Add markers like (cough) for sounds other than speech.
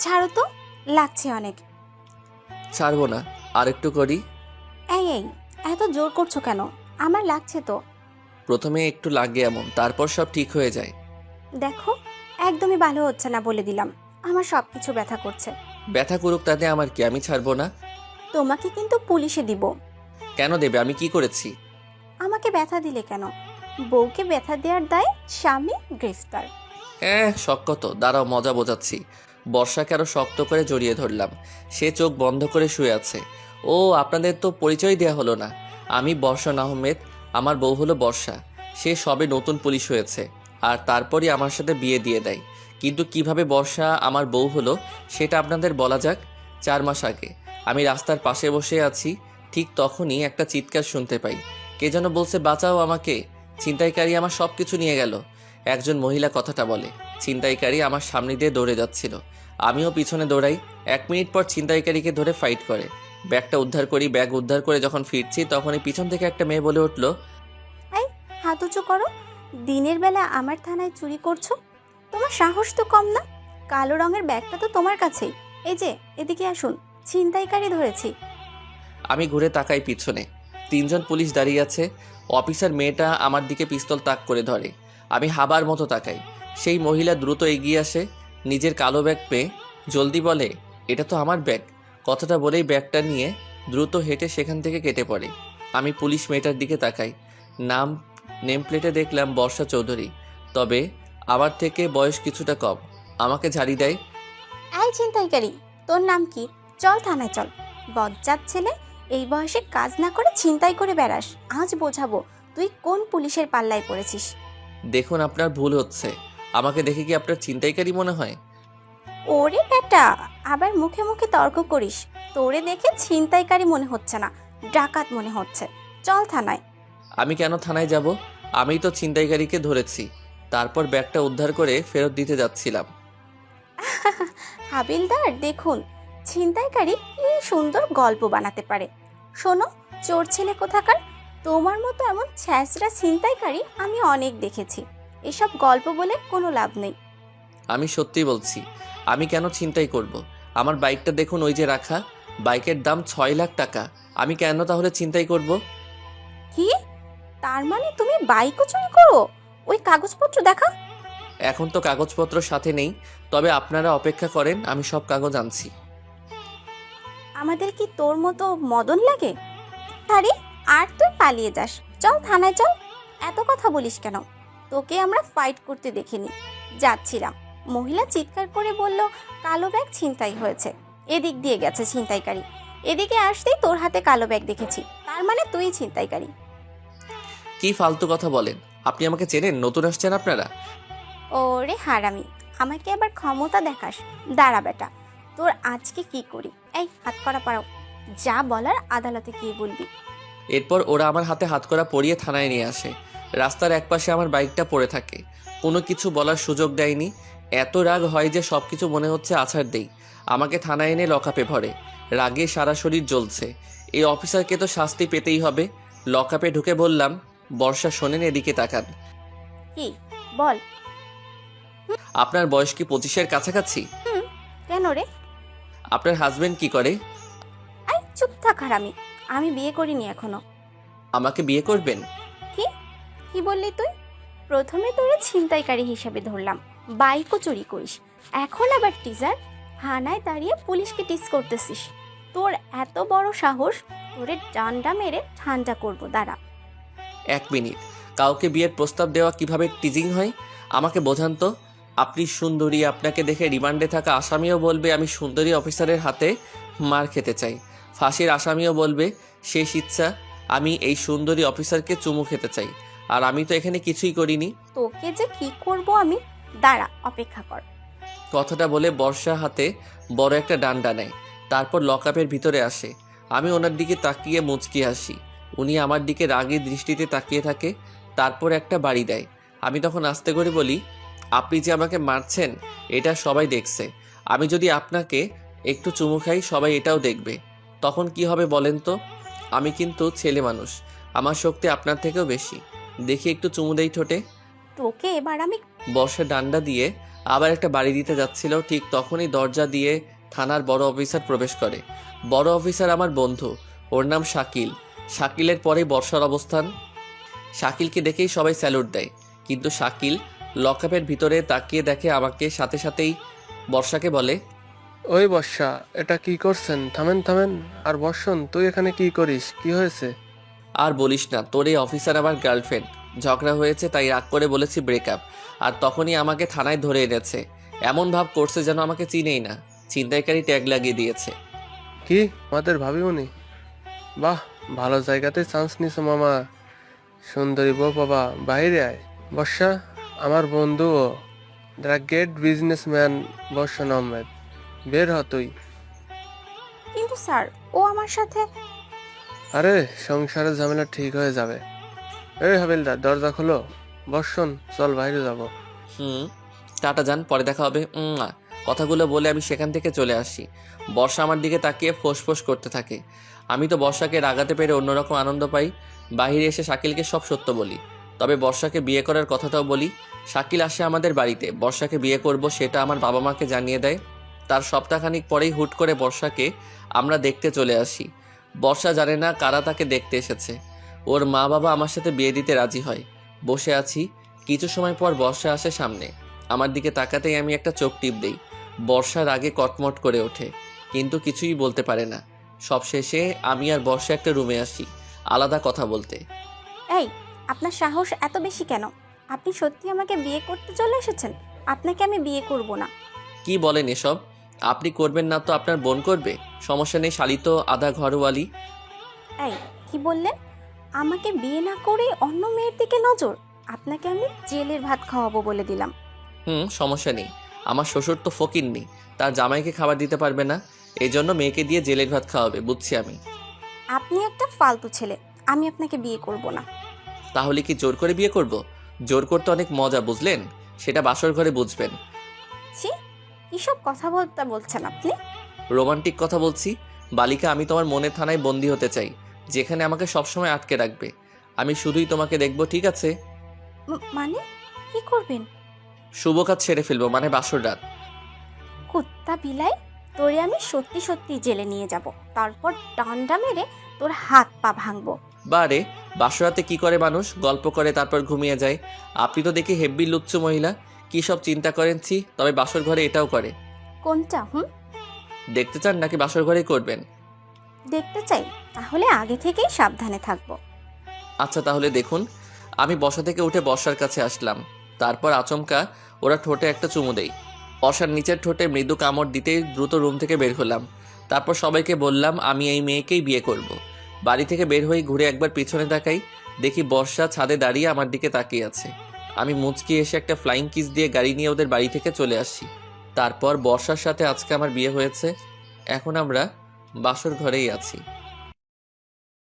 ছাড়ো তো লাগছে অনেক। ছাড়বো না আর একটু করি। এই এই এত জোর করছ কেন? আমার লাগছে তো। প্রথমে একটু লাগে এমন তারপর সব ঠিক হয়ে যায়। দেখো একদমই ভালো হচ্ছে না বলে দিলাম। আমার সব কিছু ব্যথা করছে। ব্যথা করুক তাতে আমার কি আমি ছাড়বো না? তোমাকে কিন্তু পুলিশে দিব। কেন দেবে? আমি কি করেছি? আমাকে ব্যথা দিলে কেন? বউকে ব্যথা দেওয়ার দায় স্বামী গ্রেফতার। হ্যাঁ শখ কত। দাঁড়াও মজা বোঝাচ্ছি। বর্ষাকে আরও শক্ত করে জড়িয়ে ধরলাম। সে চোখ বন্ধ করে শুয়ে আছে। ও, আপনাদের তো পরিচয় দেয়া হলো না। আমি বর্ষণ আহমেদ, আমার বউ হলো বর্ষা। সে সবে নতুন পুলিশ হয়েছে। আর তারপরই আমার সাথে বিয়ে দিয়ে দেয়। কিন্তু কীভাবে বর্ষা আমার বউ হলো, সেটা আপনাদের বলা যাক। চার মাস আগে। আমি রাস্তার পাশে বসে আছি, ঠিক তখনই একটা চিৎকার শুনতে পাই। কে যেন বলছে, বাঁচাও আমাকে। ছিনতাইকারী আমার সব কিছু নিয়ে গেল। একজন মহিলা কথাটা বলে। ছিনতাইকারী আমার সামনে দিয়ে দৌড়ে যাচ্ছিল। আমিও পিছনে দৌড়াই। এক মিনিট পর ছিনতাইকারীকে ধরে ফাইট করে। ব্যাগটা উদ্ধার করি ব্যাগ উদ্ধার করে যখন ফিরছি তখনই পিছন থেকে একটা মেয়ে বলে উঠল হাত উঁচু করো। দিনের বেলা আমার থানায় চুরি করছ? তোমার সাহস তো কম না। কালো রঙের ব্যাগটা তো তোমার কাছেই। এই যে এদিকে আসুন। ছিনতাইকারী ধরেছি। আমি ঘুরে তাকাই পিছনে। তিনজন পুলিশ দাঁড়িয়ে আছে। অফিসার মেয়েটা আমার দিকে পিস্তল তাক করে ধরে। আমি হাবার মতো তাকাই। সেই মহিলা দ্রুত এগিয়ে আসে নিজের কালো ব্যাগ পেয়ে। জলদি বলে এটা তো আমার ব্যাগ। কথাটা বলেই ব্যাগটা নিয়ে দ্রুত হেঁটে সেখান থেকে কেটে পড়ে। আমি পুলিশ মেয়েটার দিকে তাকাই। নাম নেম প্লেটে দেখলাম বর্ষা চৌধুরী। তবে আমার থেকে বয়স কিছুটা কম। আমাকে ঝাড়ি দেয় এই ছিনতাইকারী তোর নাম কি? চল থানায় চল। বজ্জাত ছেলে এই বয়সে কাজ না করে ছিনতাই করে বেড়াস। আজ বোঝাবো তুই কোন পুলিশের পাল্লায় পড়েছিস। দেখুন আপনার ভুল হচ্ছে। আমাকে দেখে কি আপনার চিন্তাইকারী মনে হয়? ওরে বেটা আবার মুখে মুখে তর্ক করিস। তোরে দেখে ছিনতাইকারী মনে হচ্ছে না ডাকাত মনে হচ্ছে। চল থানায়। আমি কেন থানায় যাব? আমি তো ছিনতাইকারীকে ধরেছি। তারপর ব্যাগটা উদ্ধার করে ফেরত দিতে যাচ্ছিলাম। (laughs) হাবিলদার দেখুন ছিনতাইকারী কি সুন্দর গল্প বানাতে পারে। শোনো চোর ছেলে কোথাকার? তোমার মতো এমন ছ্যাঁচড়া ছিনতাইকারী আমি অনেক দেখেছি। এসব গল্প বলে কোনো লাভ নেই। আমি সত্যি বলছি আমি কেন ছিনতাই করব। আমার বাইকটা দেখুন ওই যে রাখা বাইকের দাম ছয় লাখ টাকা। আমি কেন তাহলে ছিনতাই করব। কি? তার মানে তুমি বাইকও চুরি করো? ওই কাগজপত্র দেখা। এখন তো কাগজপত্র সাথে নেই তবে আপনারা অপেক্ষা করেন আমি সব কাগজ আনছি। আমাদের কি তোর মতো মদন লাগে? আরে আর তুই পালিয়ে যাস। চল থানায় চল। এত কথা বলিস কেন? তোকে আমরা ফাইট করতে দেখিনি। যাচ্ছিলাম। মহিলা চিৎকার করে বলল কালো ব্যাগ ছিনতাই হয়েছে। এদিক দিয়ে গেছে ছিনতাইকারী। এদিকে আসতেই তোর হাতে কালো ব্যাগ দেখেছি। তার মানে তুই ছিনতাইকারী। কি ফালতু কথা বলেন? আপনি আমাকে চেনেন? নতুন আসছেন আপনারা? ওরে হারামি আমাকে আবার ক্ষমতা দেখাস। দাঁড়া বেটা তোর আজকে কি করি? এই হাত করা পারাও যা বলার আদালতে গিয়ে বলবি। এরপর ওরা আমার হাতে হাত করা পরিয়ে থানায় নিয়ে আসে। রাস্তার একপাশে আমার বাইকটা পড়ে থাকে। কোনো কিছু বলার সুযোগ দেয়নি। এত রাগ হয় যে সব কিছু মনে হচ্ছে আছাড় দেই। আমাকে থানায় এনে লকআপে ভরে। রাগে সারা শরীর জ্বলছে। এই অফিসারকে তো শাস্তি পেতেই হবে। লকআপে ঢুকে বললাম বর্ষা শোনেন এদিকে তাকান। কি? বল। আপনার বয়স কি পঁচিশের কাছাকাছি? কেন রে? আপনার হাজবেন্ড কি করে? আই চুপ থাক হারামি। আমি বিয়ে করিনি এখনও। আমাকে বিয়ে করবেন? কি বললি তুই? প্রথমে তোরে ছিনতাইকারী হিসেবে ধরলাম। বাইকও চুরি করিস। এখন আবার টিজার হানায় দাঁড়িয়ে পুলিশকে টিস করতেছিস। তোর এত বড় সাহস, তোরে ডান্ডা মেরে ঠান্ডা করব, দাঁড়া। এক মিনিট। কাউকে বিয়ের প্রস্তাব দেওয়া কীভাবে টিজিং হয়? আমাকে বোঝান তো। আপনি সুন্দরী, আপনাকে দেখে রিমান্ডে থাকা আসামিও বলবে, আমি সুন্দরী অফিসারের হাতে মার খেতে চাই। ফাঁসির আসামিও বলবে, শেষ ইচ্ছা, আমি এই সুন্দরী অফিসারকে চুমু খেতে চাই। আর আমি তো এখানে কিছুই করিনি। তোকে যে কি করব আমি? দাঁড়া অপেক্ষা কর। কথাটা বলে বর্ষা হাতে বড় একটা ডান্ডা নেয় তারপর লকআপের ভিতরে আসে। আমি ওনার দিকে তাকিয়ে মুচকি হাসি। উনি আমার দিকে রাগী দৃষ্টিতে তাকিয়ে থাকে তারপর একটা বাড়ি দেয়। আমি তখন আস্তে করে বলি আপনি যে আমাকে মারছেন এটা সবাই দেখছে। আমি যদি আপনাকে একটু চুমু খাই সবাই এটাও দেখবে। তখন কি হবে বলেন তো? আমি কিন্তু ছেলে মানুষ। আমার শক্তি আপনার থেকেও বেশি। দেখি একটু চুমু দেই ঠোঁটে। তোকে এবার আমি বর্ষা ডান্ডা দিয়ে আবার একটা বাড়ি দিতে যাচ্ছিল ঠিক তখনই দরজা দিয়ে থানার বড় অফিসার প্রবেশ করে। বড় অফিসার আমার বন্ধু ওর নাম শাকিল। শাকিলের পরে বর্ষার অবস্থান। শাকিলকে দেখেই সবাই স্যালুট দেয় কিন্তু শাকিল লকআপের ভিতরে তাকিয়ে দেখে আমাকে সাথে সাথেই বর্ষাকে বলে ওই বর্ষা এটা কি করছেন? থামেন থামেন। আর বর্ষণ তুই এখানে কি করিস? কি হয়েছে? আর বলিস না তোর এই অফিসার আমার গার্লফ্রেন্ড ঝগড়া হয়েছে তাই রাগ করে বলেছি ব্রেকআপ আর তখনই আমাকে থানায় ধরে এনেছে। এমন ভাব করছে যেন আমাকে চিনেই না। ছিনতাইকারী ট্যাগ লাগিয়ে দিয়েছে। কি? আমাদের ভাবিমনি বাহ ভালো জায়গাতে চান্স নিছো মামা। সুন্দরী বউ বাবা বাইরে আয়। বর্ষা আমার বন্ধু ও। দ্য গ্রেট বিজনেসম্যান বর্ষণ আহমেদ। বের হ তুই। কিন্তু স্যার ও আমার সাথে আরে, সংসারের ঝামেলা ঠিক হয়ে যাবে। এই হাবিলদার দরজা খোলো। বর্ষণ চল বাইরে যাব। হুম, টাটা যান পরে দেখা হবে। কথাগুলো বলে আমি সেখান থেকে চলে আসি। বর্ষা আমার দিকে তাকিয়ে ফোঁস করতে থাকে। আমি তো বর্ষাকে রাগাতে পেরে অন্যরকম আনন্দ পাই। বাইরে এসে শাকিলকে সব সত্য বলি। তবে বর্ষাকে বিয়ে করার কথাটাও বলি। শাকিল আসে আমাদের বাড়িতে। বর্ষাকে বিয়ে করব সেটা আমার বাবা মাকে জানিয়ে দেয়। তার সপ্তাহখানিক পরেই হুট করে বর্ষাকে আমরা দেখতে চলে আসি। বর্ষা জানে না কারা তাকে দেখতে এসেছে। ওর মা বাবা আমার সাথে বিয়ে দিতে রাজি হয়। বসে আছি কিছু সময় পর বর্ষা আসে সামনে। আমার দিকে তাকাতেই আমি একটা চোখ টিপ দেই। বর্ষার আগে কটমট করে ওঠে কিন্তু কিছুই বলতে পারে না। সব শেষে আমি আর বর্ষা একটা রুমে আসি আলাদা কথা বলতে। এই আপনার সাহস এত বেশি কেন? আপনি সত্যি আমাকে বিয়ে করতে চলে এসেছেন? আপনাকে আমি বিয়ে করব না। কি বলেন এসব? আপনি করবেন না তো আপনার বোন করবে? সমস্যা নেই শালি তো আধা ঘরওয়ালি। এই কি বললেন? আমাকে বিয়ে না করে অন্য মেয়ের দিকে নজর? আপনাকে আমি জেলের ভাত খাওয়াবো বলে দিলাম। হুম সমস্যা নেই। আমার শ্বশুর তো ফকির নেই তার জামাইকে খাবার দিতে পারবে না এই জন্য মেয়েকে দিয়ে জেলের ভাত খাওয়াবে বুঝছি আমি। আপনি একটা ফালতু ছেলে আমি আপনাকে বিয়ে করব না। তাহলে কি জোর করে বিয়ে করব? জোর করতে অনেক মজা বুঝলেন? সেটা বাসর ঘরে বুঝবেন। ছি কিসব কথা বলতে বলছেন আপনি? রোমান্টিক কথা বলছি। বালিকা আমি তোমার মনের থানায় বন্দি হতে চাই যেখানে আমাকে সবসময় আটকে রাখবে। আমি শুধুই তোমাকে দেখব ঠিক আছে? মানে? কি করবেন? শুভ কাজ ছেড়ে ফেলব মানে বাসর রাত। কুত্তা বিলাই তোরে আমি সত্যি সত্যি জেলে নিয়ে যাব। তারপর ডান্ডা মেরে তোর হাত পা ভাঙবো। বারে বাসরাতে কি করে মানুষ? গল্প করে তারপর ঘুমিয়ে যায়। আপনি তো দেখি হেব্বি লুচ্চু মহিলা। কি সব চিন্তা করেনছি তবে বাসর ঘরে এটাও করে। কোনটা হুম? দেখতে চান নাকি বাসর ঘরেই করবেন? দেখতে চাই তাহলে আগে থেকেই সাবধানে থাকব। আচ্ছা তাহলে দেখুন আমি বসা থেকে উঠে বর্ষার কাছে আসলাম। তারপর আচমকা ওরা ঠোঁটে একটা চুমু দেই বর্ষার নিচের ঠোঁটে মৃদু কামড় দিতেই দ্রুত রুম থেকে বের হলাম। তারপর সবাইকে বললাম আমি এই মেয়েকেই বিয়ে করব। বাড়ি থেকে বের হয়ে ঘুরে একবার পিছনে তাকাই দেখি বর্ষা ছাদে দাঁড়িয়ে আমার দিকে তাকিয়ে আছে। আমি মুচকি এসে একটা ফ্লাইং কিস দিয়ে গাড়ি নিয়ে ওদের বাড়ি থেকে চলে আসি। তারপর বর্ষার সাথে আজকে আমার বিয়ে হয়েছে এখন আমরা বাসর ঘরেই আছি।